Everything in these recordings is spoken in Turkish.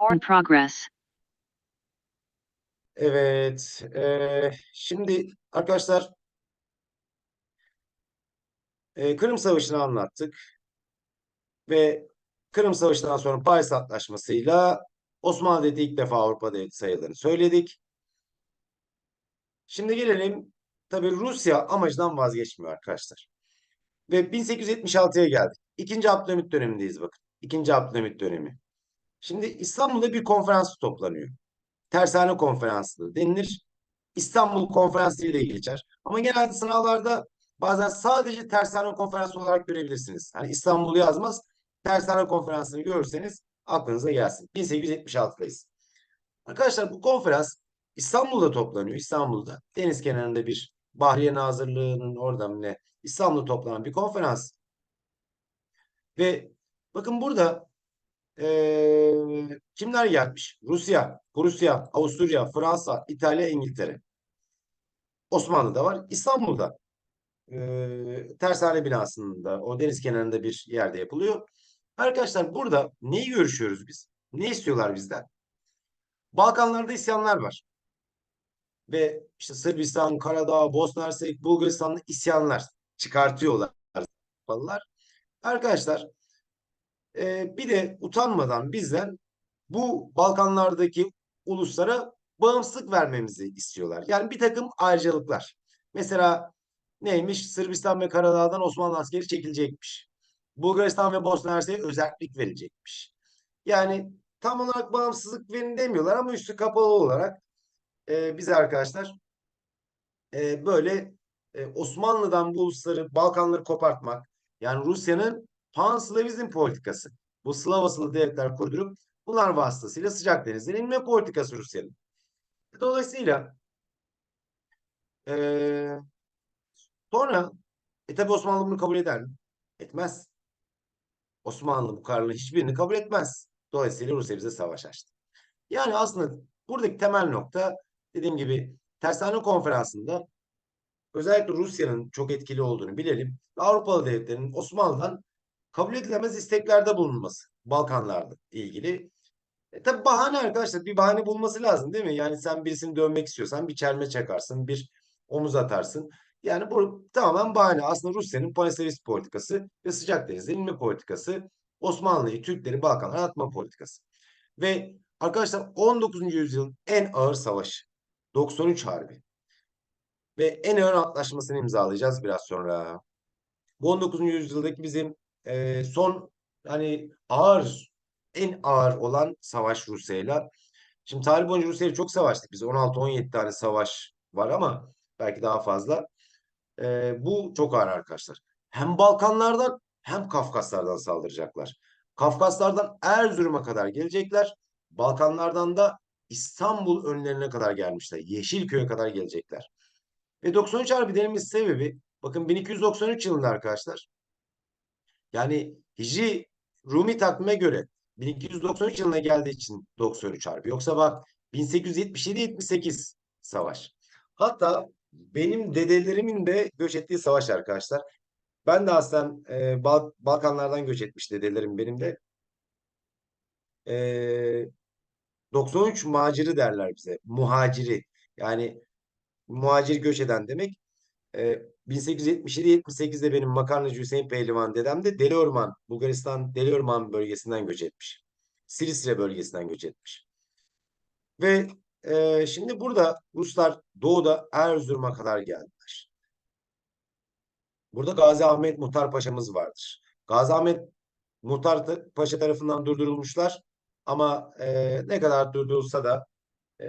In progress. Evet. eee, şimdi arkadaşlar eee, Kırım Savaşı'nı anlattık. Ve Kırım Savaşı'ndan sonra Paris Antlaşması'yla Osmanlı Devleti ilk defa Avrupa Devleti sayıldığını söyledik. Şimdi gelelim tabii Rusya amacından vazgeçmiyor arkadaşlar. Ve 1876'ya geldik. İkinci Abdülhamit dönemindeyiz bakın. İkinci Abdülhamit dönemi. Şimdi İstanbul'da bir konferans toplanıyor. Tersane Konferansı denilir. İstanbul Konferansı ile geçer. Ama genelde sınavlarda bazen sadece Tersane Konferansı olarak görebilirsiniz. Hani İstanbul'u yazmaz. Tersane Konferansı'nı görürseniz aklınıza gelsin. 1876'dayız. Arkadaşlar bu konferans İstanbul'da toplanıyor. İstanbul'da. Deniz kenarında bir Bahriye Nazırlığı'nın orada mı ne? İstanbul'da toplanan bir konferans. Ve bakın burada eee, kimler gelmiş? Rusya, Prusya, Avusturya, Fransa, İtalya, İngiltere. Osmanlı'da var. İstanbul'da. Eee tersane binasında o deniz kenarında bir yerde yapılıyor. Arkadaşlar burada neyi görüşüyoruz biz? Ne istiyorlar bizden? Balkanlarda isyanlar var. Ve işte Sırbistan, Karadağ, Bosna Hersek, Bulgaristan'da isyanlar çıkartıyorlar. Arkadaşlar e, bir de utanmadan bizden bu Balkanlardaki uluslara bağımsızlık vermemizi istiyorlar. Yani bir takım ayrıcalıklar. Mesela neymiş? Sırbistan ve Karadağ'dan Osmanlı askeri çekilecekmiş. Bulgaristan ve Bosna Hersek'e özellik verilecekmiş. Yani tam olarak bağımsızlık verin demiyorlar ama üstü kapalı olarak e, bize arkadaşlar e, böyle e, Osmanlı'dan bu ulusları Balkanları kopartmak yani Rusya'nın Pan-Slavizm politikası. Bu Slav asıllı devletler kurdurup bunlar vasıtasıyla sıcak denizden inme politikası Rusya'nın. Dolayısıyla e, sonra e tabi Osmanlı bunu kabul eder mi? Etmez. Osmanlı bu kararların hiçbirini kabul etmez. Dolayısıyla Rusya bize savaş açtı. Yani aslında buradaki temel nokta dediğim gibi Tersane Konferansı'nda özellikle Rusya'nın çok etkili olduğunu bilelim. Avrupalı devletlerin Osmanlı'dan kabul edilemez isteklerde bulunması Balkanlarla ilgili. E tabi bahane arkadaşlar bir bahane bulması lazım değil mi? Yani sen birisini dövmek istiyorsan bir çelme çakarsın, bir omuz atarsın. Yani bu tamamen bahane. Aslında Rusya'nın panslavist politikası ve sıcak denizden inme politikası Osmanlı'yı, Türkleri Balkanlara atma politikası. Ve arkadaşlar 19. yüzyılın en ağır savaşı 93 Harbi. Ve en ağır antlaşmasını imzalayacağız biraz sonra. Bu 19. yüzyıldaki bizim e, son hani ağır en ağır olan savaş Rusya'yla. Şimdi tarih boyunca Rusya'yla çok savaştık biz. 16-17 tane savaş var ama belki daha fazla. E, bu çok ağır arkadaşlar. Hem Balkanlardan hem Kafkaslardan saldıracaklar. Kafkaslardan Erzurum'a kadar gelecekler. Balkanlardan da İstanbul önlerine kadar gelmişler. Yeşilköy'e kadar gelecekler. Ve 93 Harbi denilmesi sebebi bakın 1293 yılında arkadaşlar yani Hicri Rumi takvime göre 1293 yılına geldiği için 93 Harbi. Yoksa bak 1877-78 savaş. Hatta benim dedelerimin de göç ettiği savaş arkadaşlar. Ben de aslen e, Bal Balkanlardan göç etmiş dedelerim benim de. E, 93 maciri derler bize. Muhaciri. Yani muhacir göç eden demek. E, 1877-78'de benim makarnacı Hüseyin Pehlivan dedem de Deliorman, Bulgaristan Deliorman bölgesinden göç etmiş. Silistre bölgesinden göç etmiş. Ve e, şimdi burada Ruslar doğuda Erzurum'a kadar geldiler. Burada Gazi Ahmet Muhtar Paşa'mız vardır. Gazi Ahmet Muhtar Paşa tarafından durdurulmuşlar ama e, ne kadar durdurulsa da e,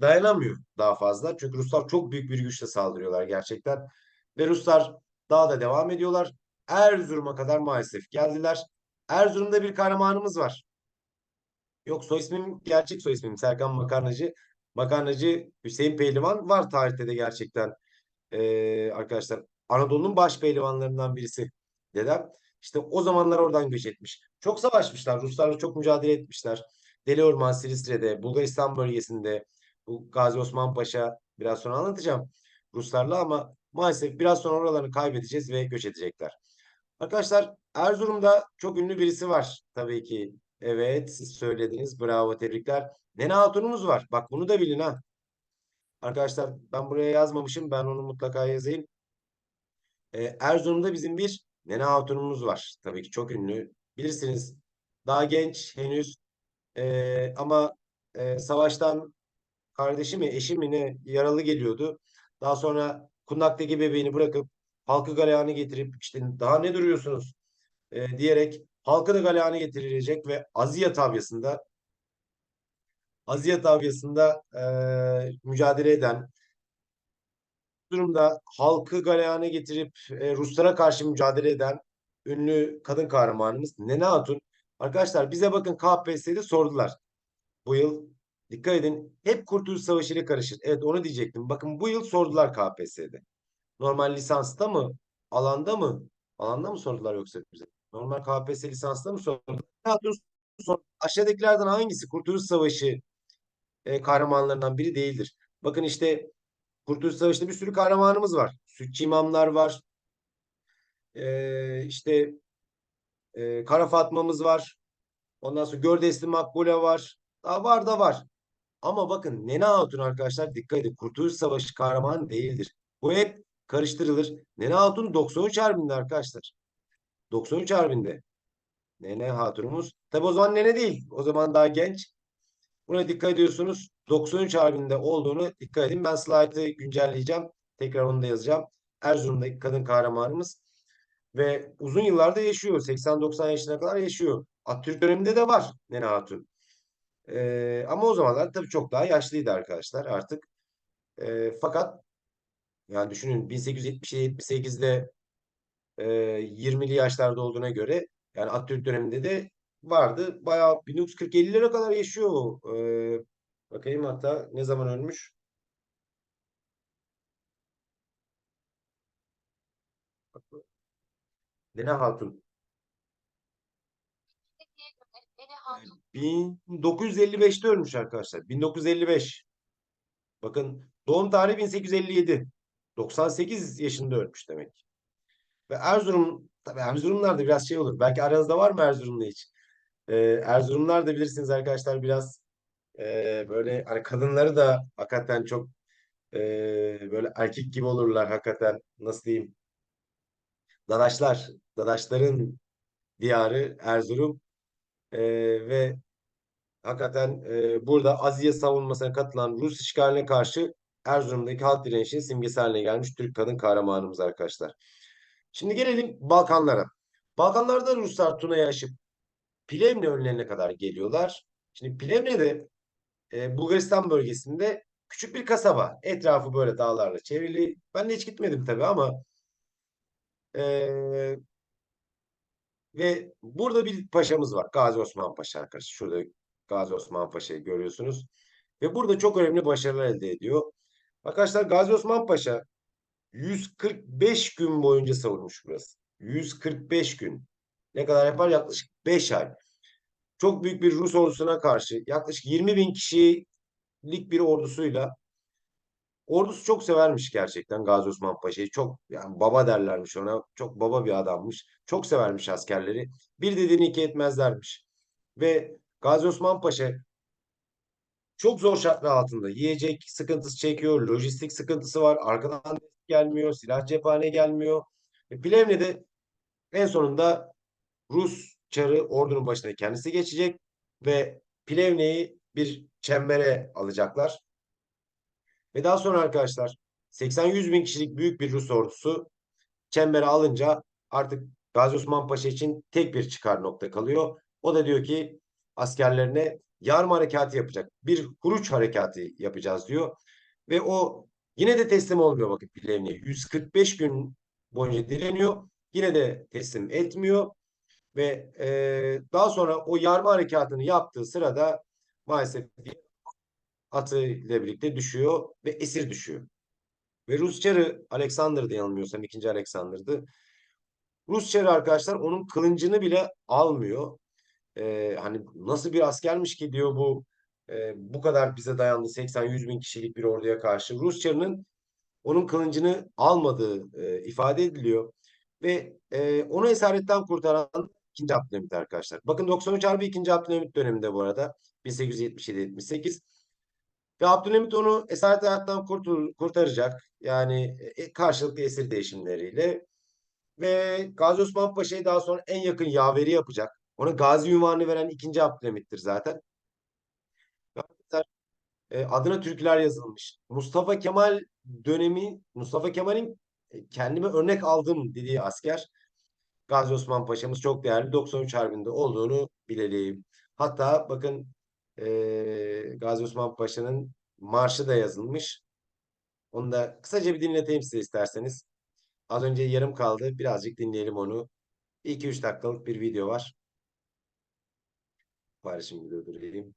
dayanamıyor daha fazla. Çünkü Ruslar çok büyük bir güçle saldırıyorlar gerçekten. Ve Ruslar daha da devam ediyorlar. Erzurum'a kadar maalesef geldiler. Erzurum'da bir kahramanımız var. Yok soy ismim gerçek soy ismim Serkan Makarnacı. Makarnacı Hüseyin Pehlivan var tarihte de gerçekten e, arkadaşlar. Anadolu'nun baş pehlivanlarından birisi dedem. İşte o zamanlar oradan göç etmiş. Çok savaşmışlar. Ruslarla çok mücadele etmişler. Deli Orman, Silistre'de, Bulgaristan bölgesinde bu Gazi Osman Paşa biraz sonra anlatacağım Ruslarla ama maalesef biraz sonra oralarını kaybedeceğiz ve göç edecekler. Arkadaşlar Erzurum'da çok ünlü birisi var tabii ki Evet siz söylediniz. Bravo tebrikler. Nene Hatun'umuz var. Bak bunu da bilin ha. Arkadaşlar ben buraya yazmamışım. Ben onu mutlaka yazayım. Ee, Erzurum'da bizim bir Nene Hatun'umuz var. Tabii ki çok ünlü. Bilirsiniz. Daha genç henüz. Ee, ama e, savaştan kardeşi mi eşi mi ne yaralı geliyordu. Daha sonra kundaktaki bebeğini bırakıp halkı galeyana getirip işte daha ne duruyorsunuz e, diyerek halkı da galeyana getirilecek ve Aziye tabyasında Aziye tabyasında e, mücadele eden durumda halkı galeyana getirip e, Ruslara karşı mücadele eden ünlü kadın kahramanımız Nene Hatun. Arkadaşlar bize bakın KPSS'de sordular. Bu yıl dikkat edin hep Kurtuluş Savaşı ile karışır. Evet onu diyecektim. Bakın bu yıl sordular KPSS'de. Normal lisansta mı? Alanda mı? Alanda mı sordular yoksa bize? Normal KPSS lisansta mı sordular? Aşağıdakilerden hangisi Kurtuluş Savaşı e, kahramanlarından biri değildir? Bakın işte Kurtuluş Savaşı'nda bir sürü kahramanımız var. Sütçü imamlar var. E, işte e, Kara Fatma'mız var. Ondan sonra Gördesli Makbule var. Daha var da var. Ama bakın Nene Hatun arkadaşlar dikkat edin. Kurtuluş Savaşı kahraman değildir. Bu hep karıştırılır. Nene Hatun 93 Harbi'nde arkadaşlar. 93 Harbi'nde. Nene Hatunumuz. Tabi o zaman nene değil. O zaman daha genç. Buna dikkat ediyorsunuz. 93 Harbi'nde olduğunu dikkat edin. Ben slaytı güncelleyeceğim. Tekrar onu da yazacağım. Erzurum'daki kadın kahramanımız. Ve uzun yıllarda yaşıyor. 80-90 yaşına kadar yaşıyor. Atatürk döneminde de var Nene Hatun. Ee, ama o zamanlar tabii çok daha yaşlıydı arkadaşlar artık. Ee, fakat yani düşünün 1877-78'de e, 20'li yaşlarda olduğuna göre yani Atatürk döneminde de vardı. Bayağı 1940-50'lere kadar yaşıyor. Ee, bakayım hatta ne zaman ölmüş? Nene Hatun. Nene Hatun 1955'te ölmüş arkadaşlar. 1955. Bakın doğum tarihi 1857. 98 yaşında ölmüş demek. Ve Erzurum, tabii Erzurumlar biraz şey olur. Belki aranızda var mı Erzurum'da hiç? Ee, Erzurumlar bilirsiniz arkadaşlar biraz e, böyle hani kadınları da hakikaten çok e, böyle erkek gibi olurlar hakikaten nasıl diyeyim? Dadaşlar, Dadaşların diyarı Erzurum E, ve hakikaten e, burada Aziye savunmasına katılan Rus işgaline karşı Erzurum'daki halk direnişinin simgesi haline gelmiş Türk kadın kahramanımız arkadaşlar. Şimdi gelelim Balkanlara. Balkanlarda Ruslar Tuna'yı aşıp Plevne önlerine kadar geliyorlar. Şimdi Plevne'de e, Bulgaristan bölgesinde küçük bir kasaba. Etrafı böyle dağlarla çevrili. Ben de hiç gitmedim tabii ama e, ve burada bir paşamız var. Gazi Osman Paşa arkadaşlar. Şurada Gazi Osman Paşa'yı görüyorsunuz. Ve burada çok önemli başarılar elde ediyor. Arkadaşlar Gazi Osman Paşa 145 gün boyunca savunmuş burası. 145 gün. Ne kadar yapar? Yaklaşık 5 ay. Çok büyük bir Rus ordusuna karşı yaklaşık 20 bin kişilik bir ordusuyla ordusu çok severmiş gerçekten Gazi Osman Paşa'yı. Çok yani baba derlermiş ona. Çok baba bir adammış. Çok severmiş askerleri. Bir dediğini iki etmezlermiş. Ve Gazi Osman Paşa çok zor şartlar altında. Yiyecek sıkıntısı çekiyor. Lojistik sıkıntısı var. Arkadan gelmiyor. Silah cephane gelmiyor. E, Plevne'de en sonunda Rus çarı ordunun başına kendisi geçecek ve Plevne'yi bir çembere alacaklar. Ve daha sonra arkadaşlar 80-100 bin kişilik büyük bir Rus ordusu çembere alınca artık Gazi Osman Paşa için tek bir çıkar nokta kalıyor. O da diyor ki askerlerine yarım harekatı yapacak. Bir huruç harekatı yapacağız diyor. Ve o yine de teslim olmuyor bakın Plevne'ye. 145 gün boyunca direniyor. Yine de teslim etmiyor. Ve e, daha sonra o yarma harekatını yaptığı sırada maalesef atı ile birlikte düşüyor ve esir düşüyor. Ve Rus çarı Alexander'dı yanılmıyorsam ikinci Alexander'dı. Rus çarı arkadaşlar onun kılıncını bile almıyor. Ee, hani nasıl bir askermiş ki diyor bu e, bu kadar bize dayandı 80-100 bin kişilik bir orduya karşı. Rus çarının onun kılıncını almadığı e, ifade ediliyor. Ve e, onu esaretten kurtaran ikinci Abdülhamit arkadaşlar. Bakın 93 Harbi ikinci Abdülhamit döneminde bu arada. 1877-78. Ve Abdülhamit onu esaret hayattan kurtul- kurtaracak. Yani e, karşılıklı esir değişimleriyle. Ve Gazi Osman Paşa'yı daha sonra en yakın yaveri yapacak. Ona Gazi ünvanını veren ikinci Abdülhamit'tir zaten. E, adına türküler yazılmış. Mustafa Kemal dönemi, Mustafa Kemal'in e, kendime örnek aldığım dediği asker Gazi Osman Paşa'mız çok değerli 93 Harbi'nde olduğunu bilelim. Hatta bakın e, Gazi Osman Paşa'nın marşı da yazılmış. Onu da kısaca bir dinleteyim size isterseniz. Az önce yarım kaldı. Birazcık dinleyelim onu. 2-3 dakikalık bir video var. Şimdi durdurayım.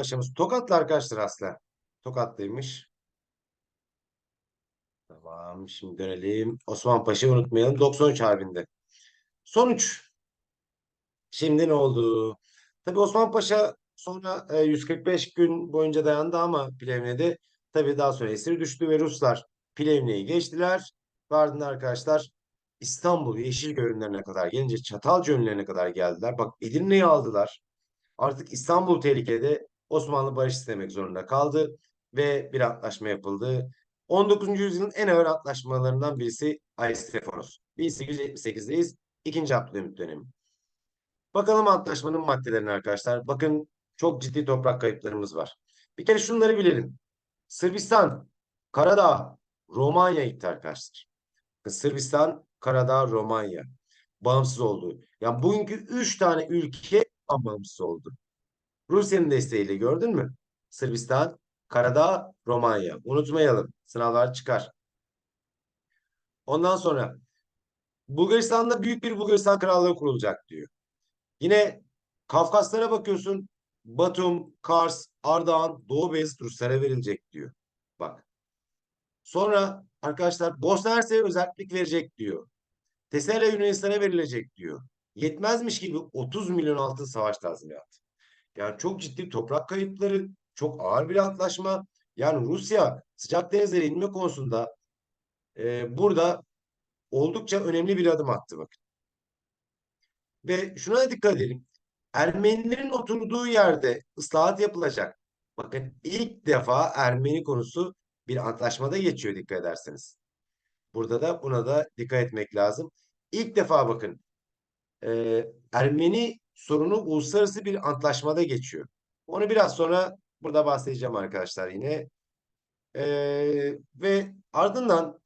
Paşa'mız Tokatlı arkadaşlar aslen. Tokatlıymış. Tamam şimdi dönelim. Osman Paşa'yı unutmayalım. 93 Harbi'nde. Sonuç. Şimdi ne oldu? Tabii Osman Paşa sonra e, 145 gün boyunca dayandı ama Plevne'de tabii daha sonra esir düştü ve Ruslar Plevne'yi geçtiler. Ve arkadaşlar İstanbul Yeşilköy önlerine kadar gelince Çatalca önlerine kadar geldiler. Bak Edirne'yi aldılar. Artık İstanbul tehlikede Osmanlı barış istemek zorunda kaldı ve bir antlaşma yapıldı. 19. yüzyılın en ağır antlaşmalarından birisi Aystefanos. 1878'deyiz. İkinci Abdülhamit dönemi. Bakalım antlaşmanın maddelerine arkadaşlar. Bakın çok ciddi toprak kayıplarımız var. Bir kere şunları bilelim. Sırbistan, Karadağ, Romanya gitti arkadaşlar. Sırbistan, Karadağ, Romanya bağımsız oldu. Yani bugünkü üç tane ülke bağımsız oldu. Rusya'nın desteğiyle gördün mü? Sırbistan, Karadağ, Romanya. Unutmayalım. Sınavlar çıkar. Ondan sonra Bulgaristan'da büyük bir Bulgaristan krallığı kurulacak diyor. Yine Kafkaslara bakıyorsun. Batum, Kars, Ardahan, Doğu Beyazıt Ruslara verilecek diyor. Bak. Sonra arkadaşlar Bosna Hersek'e özellik verecek diyor. Tesela Yunanistan'a verilecek diyor. Yetmezmiş gibi 30 milyon altın savaş tazminatı. Yani çok ciddi toprak kayıpları, çok ağır bir antlaşma. Yani Rusya sıcak denizlere inme konusunda e, burada oldukça önemli bir adım attı bakın. Ve şuna da dikkat edelim. Ermenilerin oturduğu yerde ıslahat yapılacak. Bakın ilk defa Ermeni konusu bir antlaşmada geçiyor dikkat ederseniz. Burada da buna da dikkat etmek lazım. İlk defa bakın e, Ermeni sorunu uluslararası bir antlaşmada geçiyor. Onu biraz sonra Burada bahsedeceğim arkadaşlar yine. Ee, ve ardından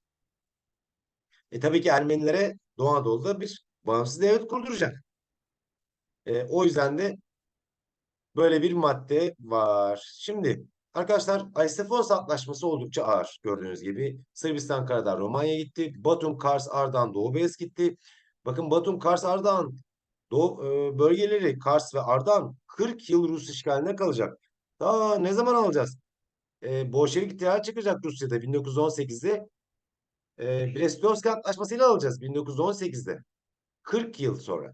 e, tabii ki Ermenilere Doğu Anadolu'da bir bağımsız devlet kurduracak. E, o yüzden de böyle bir madde var. Şimdi arkadaşlar Aysefons Antlaşması oldukça ağır gördüğünüz gibi. Sırbistan Karadağ Romanya gitti. Batum, Kars, Ardahan, Doğu Beyaz gitti. Bakın Batum, Kars, Ardahan Doğu, e, bölgeleri Kars ve Ardahan 40 yıl Rus işgaline kalacak. Daha ne zaman alacağız? E, Bolşevik ihtilal çıkacak Rusya'da 1918'de. E, Brest-Litovsk Antlaşması'yla alacağız 1918'de. 40 yıl sonra.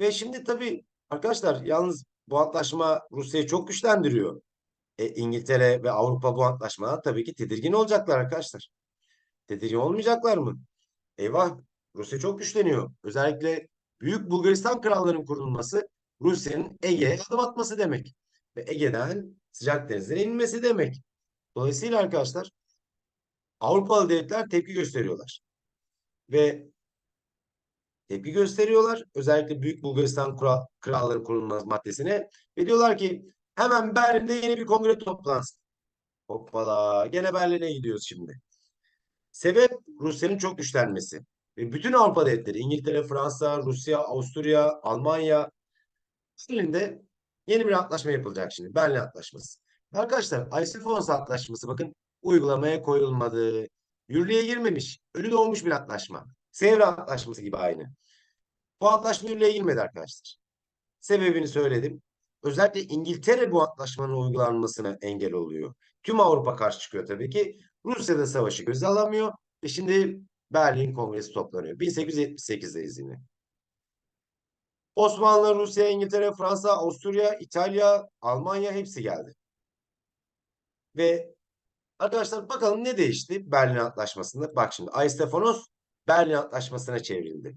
Ve şimdi tabii arkadaşlar yalnız bu antlaşma Rusya'yı çok güçlendiriyor. E, İngiltere ve Avrupa bu antlaşmadan tabii ki tedirgin olacaklar arkadaşlar. Tedirgin olmayacaklar mı? Eyvah Rusya çok güçleniyor. Özellikle Büyük Bulgaristan krallığının kurulması Rusya'nın Ege'ye adım atması demek. Ve Ege'den sıcak denizlere inmesi demek. Dolayısıyla arkadaşlar Avrupalı devletler tepki gösteriyorlar. Ve tepki gösteriyorlar. Özellikle Büyük Bulgaristan Kral, Kralları Kurulması maddesine. Ve diyorlar ki hemen Berlin'de yeni bir kongre toplansın. Hoppala gene Berlin'e gidiyoruz şimdi. Sebep Rusya'nın çok güçlenmesi. Ve bütün Avrupa devletleri İngiltere, Fransa, Rusya, Avusturya, Almanya Berlin'de yeni bir antlaşma yapılacak şimdi. Berlin Antlaşması. Arkadaşlar ICE-Fons Antlaşması bakın uygulamaya koyulmadı. Yürürlüğe girmemiş. Ölü doğmuş bir antlaşma. Sevr Antlaşması gibi aynı. Bu antlaşma yürürlüğe girmedi arkadaşlar. Sebebini söyledim. Özellikle İngiltere bu antlaşmanın uygulanmasına engel oluyor. Tüm Avrupa karşı çıkıyor tabii ki. Rusya da savaşı göze alamıyor. Ve şimdi Berlin Kongresi toplanıyor. 1878'deyiz yine. Osmanlı, Rusya, İngiltere, Fransa, Avusturya, İtalya, Almanya hepsi geldi. Ve arkadaşlar bakalım ne değişti Berlin Antlaşması'nda? Bak şimdi Aystefanos Berlin Antlaşması'na çevrildi.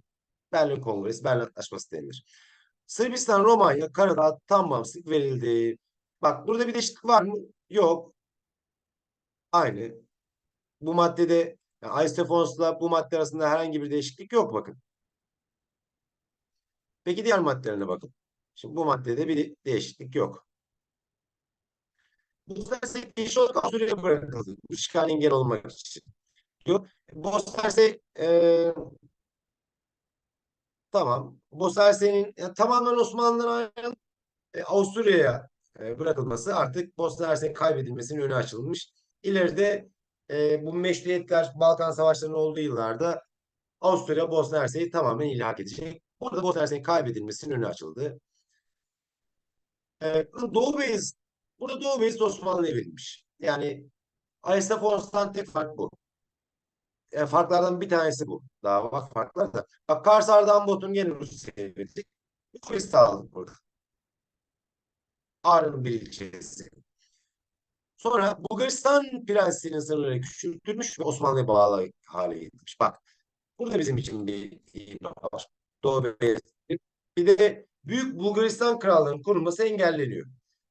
Berlin Kongresi, Berlin Antlaşması denilir. Sırbistan, Romanya, Karadağ tam bağımsızlık verildi. Bak burada bir değişiklik var mı? Yok. Aynı. Bu maddede yani Aystefanos'la bu madde arasında herhangi bir değişiklik yok bakın. Peki diğer maddelerine bakın. Şimdi bu maddede bir değişiklik yok. Bosna Hersek değişik olarak Avusturya'ya bırakıldı. Bu işgal engel olmak için. Diyor. Bosna Hersek e, tamam. Bosna Hersek'in e, tamamen Osmanlı'dan ayrılıp e, Avusturya'ya e, bırakılması artık Bosna Hersek kaybedilmesinin önü açılmış. İleride e, bu meşruiyetler Balkan Savaşları'nın olduğu yıllarda Avusturya Bosna Hersek'i tamamen ilhak edecek. Orada Bosna Hersek'in kaybedilmesinin önü açıldı. E, Doğu Beyaz Burada Doğu Beyaz Osmanlı'ya verilmiş. Yani Ayasofya tek fark bu. E, farklardan bir tanesi bu. Daha bak farklar da. Bak Kars Ardahan Batum gene Rusya'ya verecek. Kıbrıs aldık burada. Ağrı'nın bir ilçesi. Sonra Bulgaristan prensliğinin sınırları küçültülmüş ve Osmanlı'ya bağlı hale getirmiş. Bak burada bizim için bir nokta var. Doğu Beyaz. Bir de Büyük Bulgaristan Krallığı'nın kurulması engelleniyor.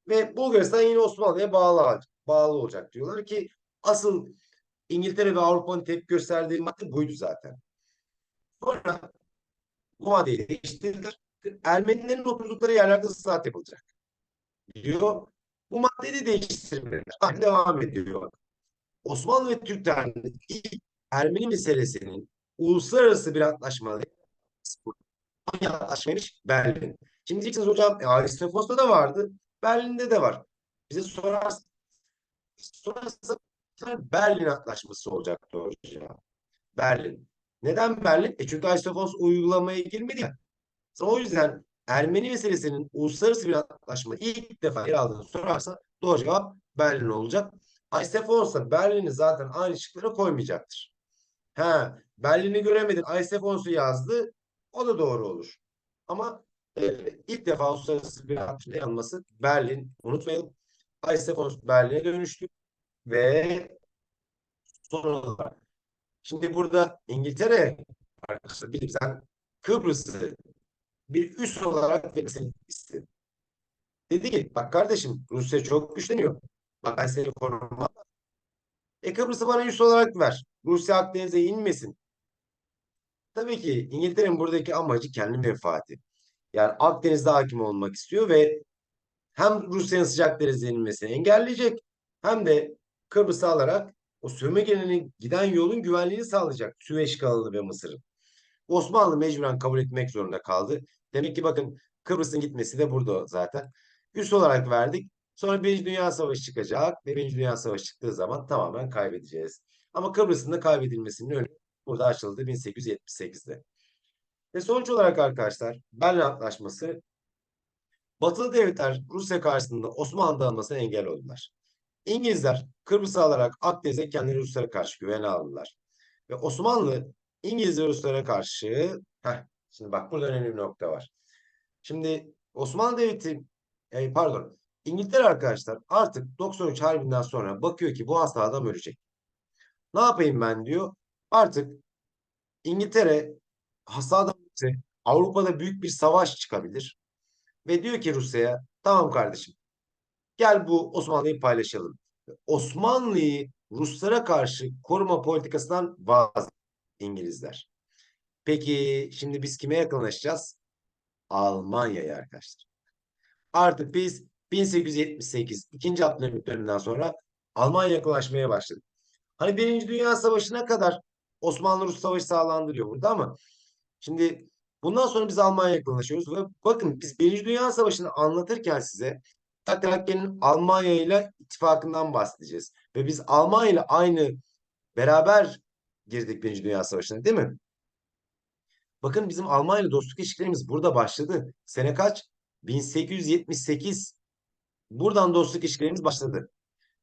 Ve Bulgaristan yine Osmanlı'ya bağlı, bağlı olacak diyorlar ki asıl İngiltere ve Avrupa'nın tepki gösterdiği madde buydu zaten. Sonra bu maddeyi değiştirdiler. Ermenilerin oturdukları yerlerde ıslahat yapılacak. Diyor. Bu maddeyi de değiştirmediler. Ah, devam ediyor. Osmanlı ve Türklerin ilk Ermeni meselesinin uluslararası bir antlaşma hangi antlaşmaymış? Berlin. Şimdi diyeceksiniz hocam e, Aristoteles'ta da vardı. Berlin'de de var. Bize sorarsa sorarsa Berlin Antlaşması olacaktı hocam. Berlin. Neden Berlin? E çünkü Aristoteles uygulamaya girmedi ya. O yüzden Ermeni meselesinin uluslararası bir antlaşma ilk defa yer aldığını sorarsa doğru cevap Berlin olacak. Aystefanos da Berlin'i zaten aynı şıklara koymayacaktır. Ha, Berlin'i göremedin. Aystefanos'u yazdı. O da doğru olur. Ama e, ilk defa uluslararası bir antlaşma yer alması Berlin. Unutmayalım. Aystefanos Berlin'e dönüştü ve son olarak şimdi burada İngiltere arkadaşlar bir sen Kıbrıs'ı bir üs olarak verirsin istedi. Dedi ki bak kardeşim Rusya çok güçleniyor. Bak ben seni korumam. E Kıbrıs'ı bana üs olarak ver. Rusya Akdeniz'e inmesin. Tabii ki İngiltere'nin buradaki amacı kendi menfaati. Yani Akdeniz'de hakim olmak istiyor ve hem Rusya'nın sıcak denize inmesini engelleyecek hem de Kıbrıs'ı alarak o sömürgenin giden yolun güvenliğini sağlayacak Süveyş kanalı ve Mısır'ın. Osmanlı mecburen kabul etmek zorunda kaldı. Demek ki bakın Kıbrıs'ın gitmesi de burada zaten. Üs olarak verdik. Sonra Birinci Dünya Savaşı çıkacak ve Birinci Dünya Savaşı çıktığı zaman tamamen kaybedeceğiz. Ama Kıbrıs'ın da kaybedilmesinin önü burada açıldı 1878'de. Ve sonuç olarak arkadaşlar Berlin Antlaşması Batılı devletler Rusya karşısında Osmanlı dağılmasına engel oldular. İngilizler Kıbrıs'ı alarak Akdeniz'e kendileri Ruslara karşı güvene aldılar. Ve Osmanlı İngiliz Ruslara karşı heh, şimdi bak burada önemli bir nokta var. Şimdi Osmanlı Devleti e, pardon İngiltere arkadaşlar artık 93 Harbi'nden sonra bakıyor ki bu hasta adam ölecek. Ne yapayım ben diyor. Artık İngiltere hasta adam Avrupa'da büyük bir savaş çıkabilir. Ve diyor ki Rusya'ya tamam kardeşim gel bu Osmanlı'yı paylaşalım. Osmanlı'yı Ruslara karşı koruma politikasından vaz İngilizler. Peki şimdi biz kime yakınlaşacağız? Almanya'ya arkadaşlar. Artık biz 1878 ikinci Abdülhamit döneminden sonra Almanya yakınlaşmaya başladık. Hani Birinci Dünya Savaşı'na kadar Osmanlı-Rus Savaşı sağlandı diyor burada ama şimdi bundan sonra biz Almanya'ya yakınlaşıyoruz ve bakın biz Birinci Dünya Savaşı'nı anlatırken size Terakki'nin Almanya ile ittifakından bahsedeceğiz. Ve biz Almanya ile aynı beraber girdik Birinci Dünya Savaşı'na değil mi? Bakın bizim Almanya ile dostluk ilişkilerimiz burada başladı. Sene kaç? 1878. Buradan dostluk ilişkilerimiz başladı.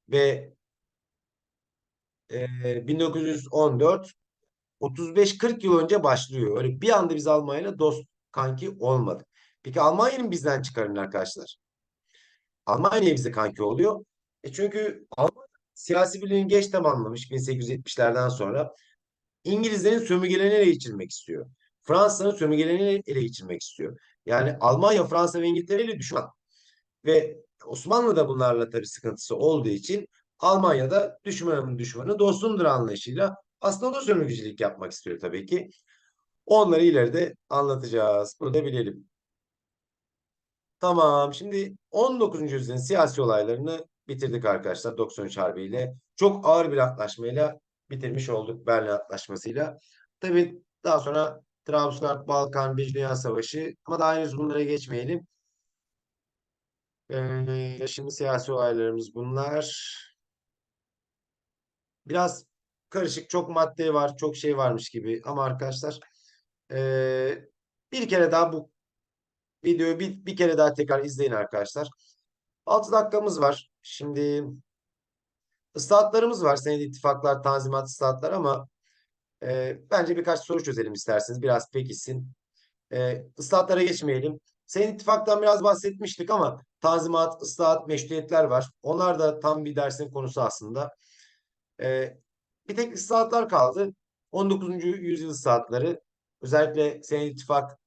Ve e, 1914 35-40 yıl önce başlıyor. Öyle bir anda biz Almanya ile dost kanki olmadık. Peki Almanya'nın bizden çıkarını arkadaşlar. Almanya bize kanki oluyor. E çünkü Almanya siyasi birliğini geç tamamlamış 1870'lerden sonra. İngilizlerin sömürgelerini ele geçirmek istiyor. Fransa'nın sömürgelerini ele geçirmek istiyor. Yani Almanya, Fransa ve İngiltere ile düşman. Ve Osmanlı da bunlarla tabii sıkıntısı olduğu için Almanya'da düşmanın düşmanı dostumdur anlayışıyla aslında da sömürgecilik yapmak istiyor tabii ki. Onları ileride anlatacağız. Bunu da bilelim. Tamam. Şimdi 19. yüzyılın siyasi olaylarını bitirdik arkadaşlar 93 Harbi ile. Çok ağır bir antlaşmayla bitirmiş olduk Berlin Antlaşması'yla. Tabii daha sonra Trabzonspor, Balkan, Birinci Dünya Savaşı ama daha henüz bunlara geçmeyelim. Ee, şimdi siyasi olaylarımız bunlar. Biraz karışık, çok madde var, çok şey varmış gibi ama arkadaşlar ee, bir kere daha bu videoyu bir, bir kere daha tekrar izleyin arkadaşlar. 6 dakikamız var. Şimdi ıslahatlarımız var. Senedi ittifaklar, tanzimat ıslahatlar ama e, bence birkaç soru çözelim isterseniz. Biraz pekişsin. E, ıslahatlara geçmeyelim. Senedi ittifaktan biraz bahsetmiştik ama tanzimat, ıslahat, meşruiyetler var. Onlar da tam bir dersin konusu aslında. E, bir tek ıslahatlar kaldı. 19. yüzyıl ıslahatları. Özellikle Senedi ittifak,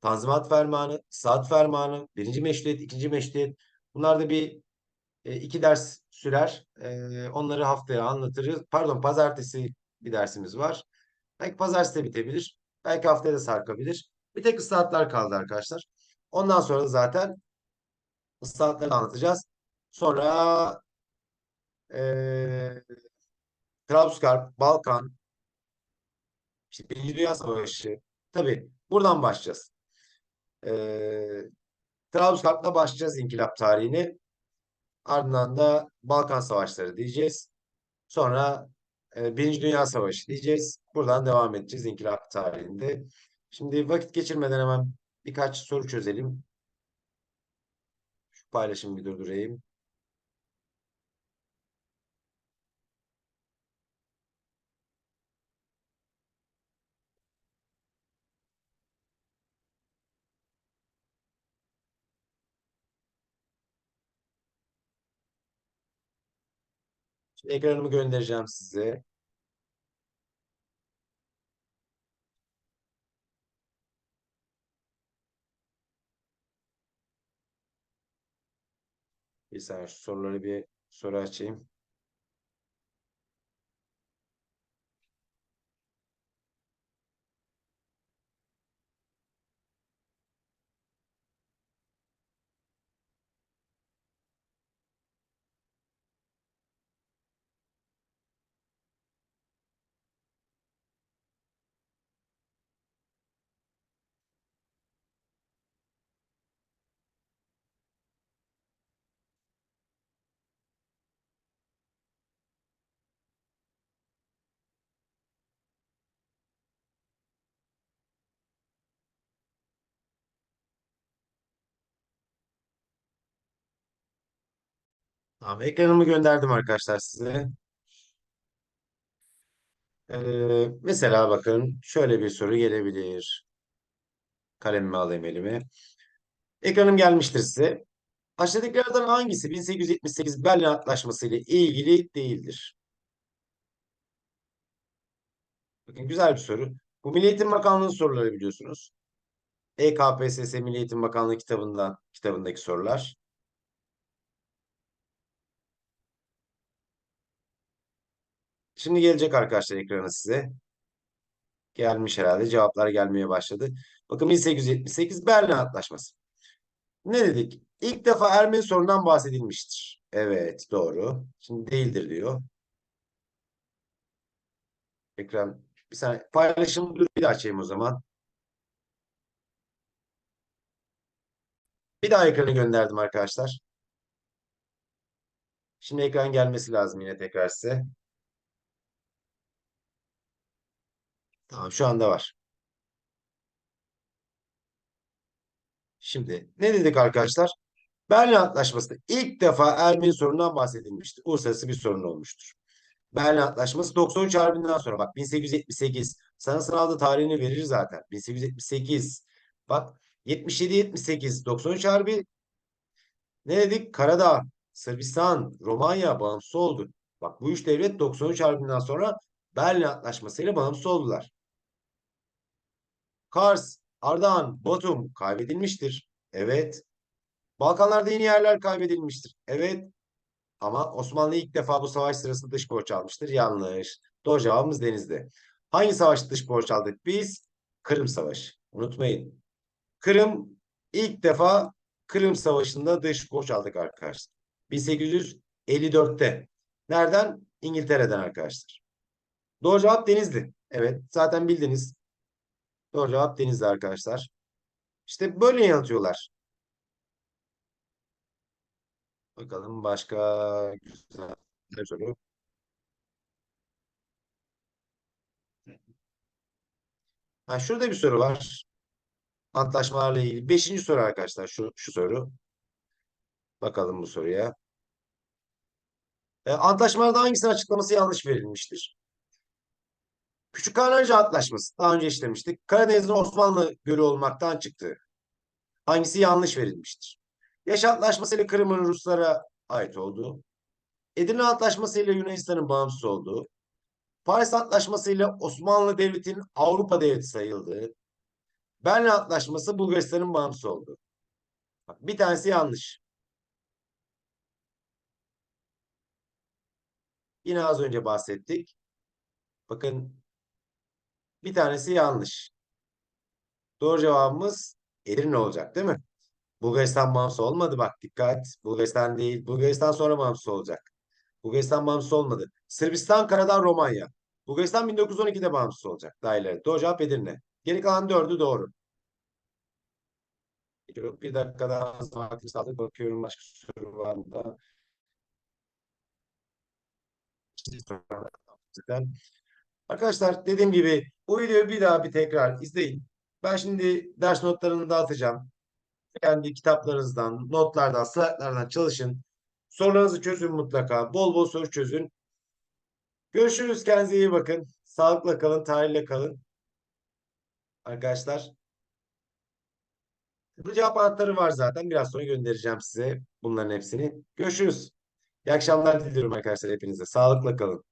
Tanzimat Fermanı, Saat Fermanı, birinci meşruiyet, ikinci meşruiyet. Bunlar da bir e, iki ders sürer. E, onları haftaya anlatırız. Pardon, pazartesi bir dersimiz var. Belki pazartesi de bitebilir. Belki haftaya da sarkabilir. Bir tek ıslahatlar kaldı arkadaşlar. Ondan sonra da zaten ıslahatları anlatacağız. Sonra e, Trablusgarp, Balkan, işte Birinci Dünya Savaşı. Tabii buradan başlayacağız. E, Trablusgarp'la başlayacağız inkılap tarihini. Ardından da Balkan Savaşları diyeceğiz. Sonra e, Birinci Dünya Savaşı diyeceğiz. Buradan devam edeceğiz inkılap tarihinde. Şimdi vakit geçirmeden hemen birkaç soru çözelim. Şu paylaşımı bir durdurayım. Şimdi ekranımı göndereceğim size. Bir saniye şu soruları bir soru açayım. Tamam, ekranımı gönderdim arkadaşlar size. Ee, mesela bakın şöyle bir soru gelebilir. Kalemimi alayım elime. Ekranım gelmiştir size. Aşağıdakilerden hangisi 1878 Berlin Antlaşması ile ilgili değildir? Bakın güzel bir soru. Bu Milli Bakanlığı soruları biliyorsunuz. EKPSS Milli Eğitim Bakanlığı kitabından kitabındaki sorular. Şimdi gelecek arkadaşlar ekrana size. Gelmiş herhalde. Cevaplar gelmeye başladı. Bakın 1878 Berlin Antlaşması. Ne dedik? İlk defa Ermeni sorundan bahsedilmiştir. Evet, doğru. Şimdi değildir diyor. Ekran bir saniye. Paylaşımı dur bir daha açayım o zaman. Bir daha ekranı gönderdim arkadaşlar. Şimdi ekran gelmesi lazım yine tekrar size. Tamam şu anda var. Şimdi ne dedik arkadaşlar? Berlin Antlaşması'nda ilk defa Ermeni sorunundan bahsedilmiştir. Uluslararası bir sorun olmuştur. Berlin Antlaşması 93 Harbi'nden sonra bak 1878 sana sınavda tarihini verir zaten. 1878 bak 77-78 93 Harbi ne dedik? Karadağ, Sırbistan, Romanya bağımsız oldu. Bak bu üç devlet 93 Harbi'nden sonra Berlin Antlaşması ile bağımsız oldular. Kars, Ardahan, Batum kaybedilmiştir. Evet. Balkanlarda yeni yerler kaybedilmiştir. Evet. Ama Osmanlı ilk defa bu savaş sırasında dış borç almıştır. Yanlış. Doğru cevabımız denizde. Hangi savaşta dış borç aldık biz? Kırım Savaşı. Unutmayın. Kırım ilk defa Kırım Savaşı'nda dış borç aldık arkadaşlar. 1854'te. Nereden? İngiltere'den arkadaşlar. Doğru cevap Denizli. Evet. Zaten bildiniz. Doğru cevap Denizli arkadaşlar. İşte böyle yanıtıyorlar. Bakalım başka güzel bir soru. Ha, şurada bir soru var. Antlaşmalarla ilgili. Beşinci soru arkadaşlar. Şu, şu soru. Bakalım bu soruya. E, antlaşmalarda hangisinin açıklaması yanlış verilmiştir? Küçük Karnarca Antlaşması. Daha önce işlemiştik. Karadeniz'in Osmanlı Gölü olmaktan çıktı. Hangisi yanlış verilmiştir? Yaş Antlaşması ile Kırım'ın Ruslara ait olduğu. Edirne Antlaşması ile Yunanistan'ın bağımsız olduğu. Paris Antlaşması ile Osmanlı Devleti'nin Avrupa Devleti sayıldığı. Berlin Antlaşması Bulgaristan'ın bağımsız olduğu. Bak, bir tanesi yanlış. Yine az önce bahsettik. Bakın bir tanesi yanlış. Doğru cevabımız Edirne olacak değil mi? Bulgaristan bağımsız olmadı bak dikkat. Bulgaristan değil. Bulgaristan sonra bağımsız olacak. Bulgaristan bağımsız olmadı. Sırbistan, Karadağ, Romanya. Bulgaristan 1912'de bağımsız olacak. Daha ileri. Doğru cevap Edirne. Geri kalan dördü doğru. Bir dakika daha vaktimiz kaldı. Bakıyorum başka soru var mı da. Arkadaşlar dediğim gibi bu videoyu bir daha bir tekrar izleyin. Ben şimdi ders notlarını dağıtacağım. Kendi kitaplarınızdan, notlardan, slaytlardan çalışın. Sorularınızı çözün mutlaka. Bol bol soru çözün. Görüşürüz. Kendinize iyi bakın. Sağlıkla kalın, tarihle kalın. Arkadaşlar. Bu cevap anahtarı var zaten. Biraz sonra göndereceğim size bunların hepsini. Görüşürüz. İyi akşamlar diliyorum arkadaşlar hepinize. Sağlıkla kalın.